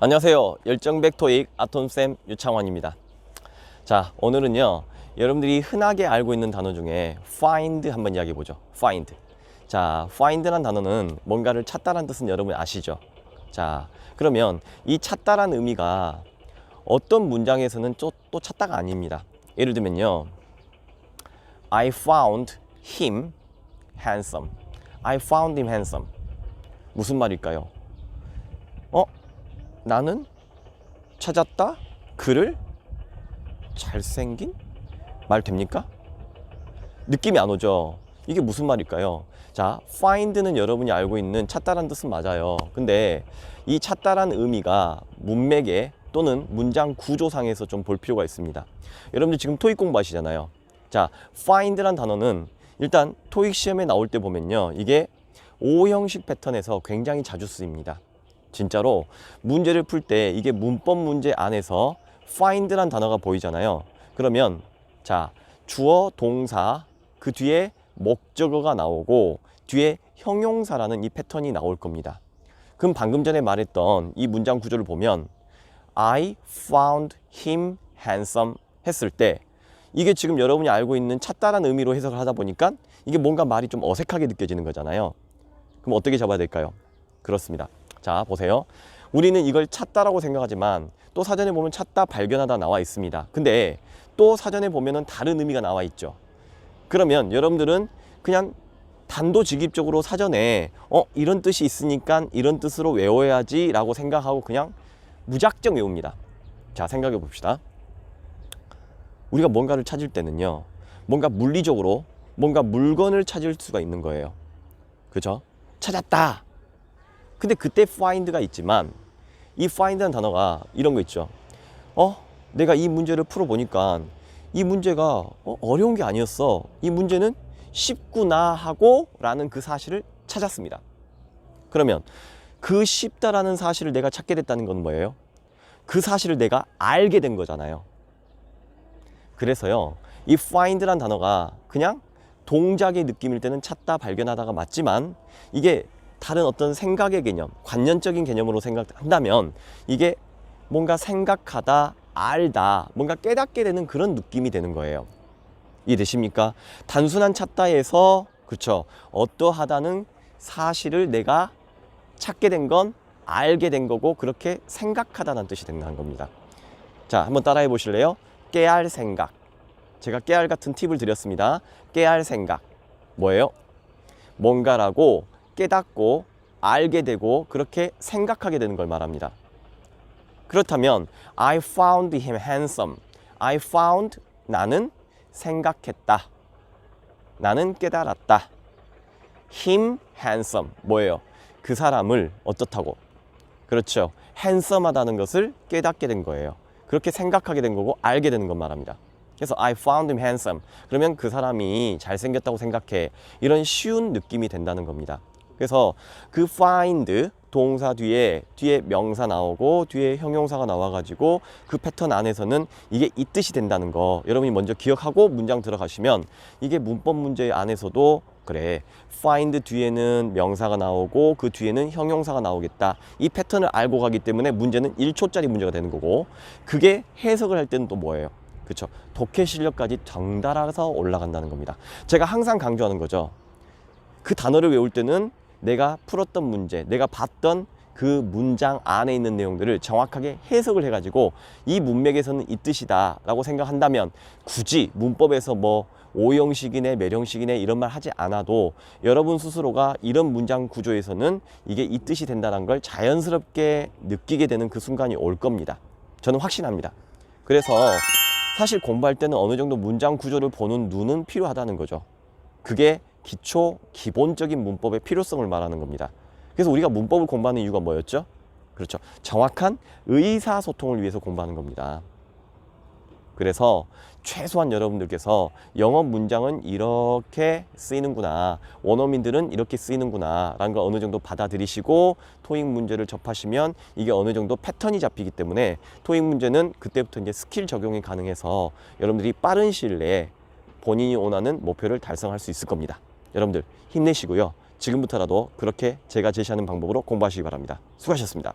안녕하세요. 열정백 토익 아톰쌤 유창환입니다. 자, 오늘은요. 여러분들이 흔하게 알고 있는 단어 중에 find 한번 이야기해 보죠. find. 자, find란 단어는 뭔가를 찾다라는 뜻은 여러분 아시죠? 자, 그러면 이 찾다라는 의미가 어떤 문장에서는 또, 또 찾다가 아닙니다. 예를 들면요. I found him handsome. I found him handsome. 무슨 말일까요? 어? 나는 찾았다 그를 잘생긴 말 됩니까? 느낌이 안 오죠. 이게 무슨 말일까요? 자, find는 여러분이 알고 있는 찾다란 뜻은 맞아요. 근데 이 찾다란 의미가 문맥에 또는 문장 구조상에서 좀 볼 필요가 있습니다. 여러분들 지금 토익 공부하시잖아요. 자, find란 단어는 일단 토익 시험에 나올 때 보면요. 이게 O 형식 패턴에서 굉장히 자주 쓰입니다. 진짜로 문제를 풀 때 이게 문법 문제 안에서 find란 단어가 보이잖아요. 그러면 자 주어 동사 그 뒤에 목적어가 나오고 뒤에 형용사라는 이 패턴이 나올 겁니다. 그럼 방금 전에 말했던 이 문장 구조를 보면 I found him handsome 했을 때 이게 지금 여러분이 알고 있는 찾다라는 의미로 해석을 하다 보니까 이게 뭔가 말이 좀 어색하게 느껴지는 거잖아요. 그럼 어떻게 잡아야 될까요? 그렇습니다. 자, 보세요. 우리는 이걸 찾다라고 생각하지만 또 사전에 보면 찾다, 발견하다 나와 있습니다. 근데 또 사전에 보면은 다른 의미가 나와 있죠. 그러면 여러분들은 그냥 단도직입적으로 사전에 어, 이런 뜻이 있으니까 이런 뜻으로 외워야지 라고 생각하고 그냥 무작정 외웁니다. 자, 생각해 봅시다. 우리가 뭔가를 찾을 때는요. 뭔가 물리적으로 뭔가 물건을 찾을 수가 있는 거예요. 그죠? 찾았다. 근데 그때 find가 있지만 이 find라는 단어가 이런 거 있죠. 어? 내가 이 문제를 풀어 보니까 이 문제가 어, 어려운 게 아니었어. 이 문제는 쉽구나 하고 라는 그 사실을 찾았습니다. 그러면 그 쉽다라는 사실을 내가 찾게 됐다는 건 뭐예요? 그 사실을 내가 알게 된 거잖아요. 그래서요, 이 find란 단어가 그냥 동작의 느낌일 때는 찾다, 발견하다가 맞지만 이게 다른 어떤 생각의 개념, 관념적인 개념으로 생각한다면 이게 뭔가 생각하다, 알다, 뭔가 깨닫게 되는 그런 느낌이 되는 거예요. 이해되십니까? 단순한 찾다에서 그렇죠. 어떠하다는 사실을 내가 찾게 된 건 알게 된 거고 그렇게 생각하다는 뜻이 된다는 겁니다. 자, 한번 따라해 보실래요? 깨알 생각. 제가 깨알 같은 팁을 드렸습니다. 깨알 생각. 뭐예요? 뭔가라고 깨닫고 알게 되고 그렇게 생각하게 되는 걸 말합니다. 그렇다면 I found him handsome. I found 나는 생각했다. 나는 깨달았다. him handsome 뭐예요? 그 사람을 어떻다고? 그렇죠. 핸섬하다는 것을 깨닫게 된 거예요. 그렇게 생각하게 된 거고 알게 되는 것 말합니다. 그래서 I found him handsome. 그러면 그 사람이 잘생겼다고 생각해. 이런 쉬운 느낌이 된다는 겁니다. 그래서 그 find 동사 뒤에 뒤에 명사 나오고 뒤에 형용사가 나와가지고 그 패턴 안에서는 이게 이 뜻이 된다는 거 여러분이 먼저 기억하고 문장 들어가시면 이게 문법 문제 안에서도 그래. find 뒤에는 명사가 나오고 그 뒤에는 형용사가 나오겠다. 이 패턴을 알고 가기 때문에 문제는 1초짜리 문제가 되는 거고 그게 해석을 할 때는 또 뭐예요? 그렇죠 독해 실력까지 덩달아서 올라간다는 겁니다. 제가 항상 강조하는 거죠. 그 단어를 외울 때는 내가 풀었던 문제, 내가 봤던 그 문장 안에 있는 내용들을 정확하게 해석을 해가지고 이 문맥에서는 이 뜻이다 라고 생각한다면 굳이 문법에서 뭐 오형식이네 매형식이네 이런 말 하지 않아도 여러분 스스로가 이런 문장 구조에서는 이게 이 뜻이 된다는 걸 자연스럽게 느끼게 되는 그 순간이 올 겁니다. 저는 확신합니다. 그래서 사실 공부할 때는 어느 정도 문장 구조를 보는 눈은 필요하다는 거죠. 그게 기초 기본적인 문법의 필요성을 말하는 겁니다. 그래서 우리가 문법을 공부하는 이유가 뭐였죠? 그렇죠. 정확한 의사소통을 위해서 공부하는 겁니다. 그래서 최소한 여러분들께서 영어 문장은 이렇게 쓰이는구나. 원어민들은 이렇게 쓰이는구나. 라는 걸 어느 정도 받아들이시고 토익 문제를 접하시면 이게 어느 정도 패턴이 잡히기 때문에 토익 문제는 그때부터 이제 스킬 적용이 가능해서 여러분들이 빠른 시일 내에 본인이 원하는 목표를 달성할 수 있을 겁니다. 여러분들 힘내시고요. 지금부터라도 그렇게 제가 제시하는 방법으로 공부하시기 바랍니다. 수고하셨습니다.